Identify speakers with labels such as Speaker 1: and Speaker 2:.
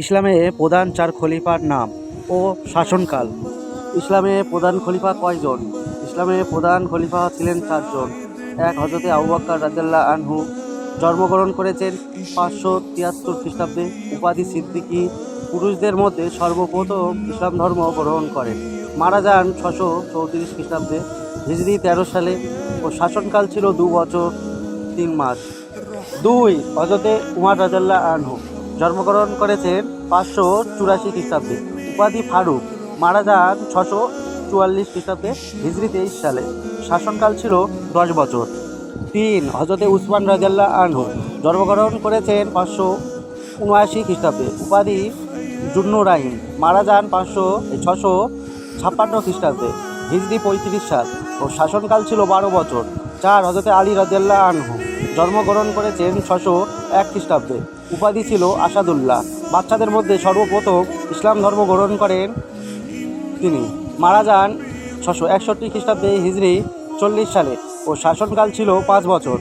Speaker 1: ইসলামে প্রধান চার খলিফার নাম ও শাসনকাল। ইসলামে প্রধান খলিফা কয়জন? ইসলামে প্রধান খলিফা ছিলেন চারজন। এক হজরতে আবু বকর রাদিয়াল্লাহু আনহু জন্মগ্রহণ করেছেন পাঁচশো তিয়াত্তর খ্রিস্টাব্দে। উপাধি সিদ্দিকী পুরুষদের মধ্যে সর্বপ্রথম ইসলাম ধর্ম গ্রহণ করেন। মারা যান ছশো চৌত্রিশ খ্রিস্টাব্দে, হিজরি তেরো সালে ও শাসনকাল ছিল দু বছর তিন মাস। দুই হজরতে উমার রাজাল্লাহ আনহু জন্মগ্রহণ করেছেন পাঁচশো চুরাশি খ্রিস্টাব্দে। উপাধি ফারুক, মারা যান ছশো চুয়াল্লিশ খ্রিস্টাব্দে হিজরি তেইশ সালে। শাসনকাল ছিল দশ বছর। তিন হজরতে উসমান রাজাল্লাহ আনহু, জন্মগ্রহণ করেছেন পাঁচশো উনআশি খ্রিস্টাব্দে। উপাধি জুন্নুরাইন মারা যান পাঁচশো ছশো ছাপ্পান্ন খ্রিস্টাব্দে, হিজরি পঁয়ত্রিশ সাল। ও শাসনকাল ছিল বারো বছর। চার হজরতে আলী রাজিয়াল্লাহ আনহু, জন্মগ্রহণ করেছেন ছশো এক খ্রিস্টাব্দে। উপাধি ছিল আসাদুল্লাহ। বাচ্চাদের মধ্যে সর্বপ্রথম ইসলাম ধর্ম গ্রহণ করেন তিনি। মারা যান ছশো একষট্টি খ্রিস্টাব্দে হিজড়ি চল্লিশ সালে ও শাসনকাল ছিল পাঁচ বছর।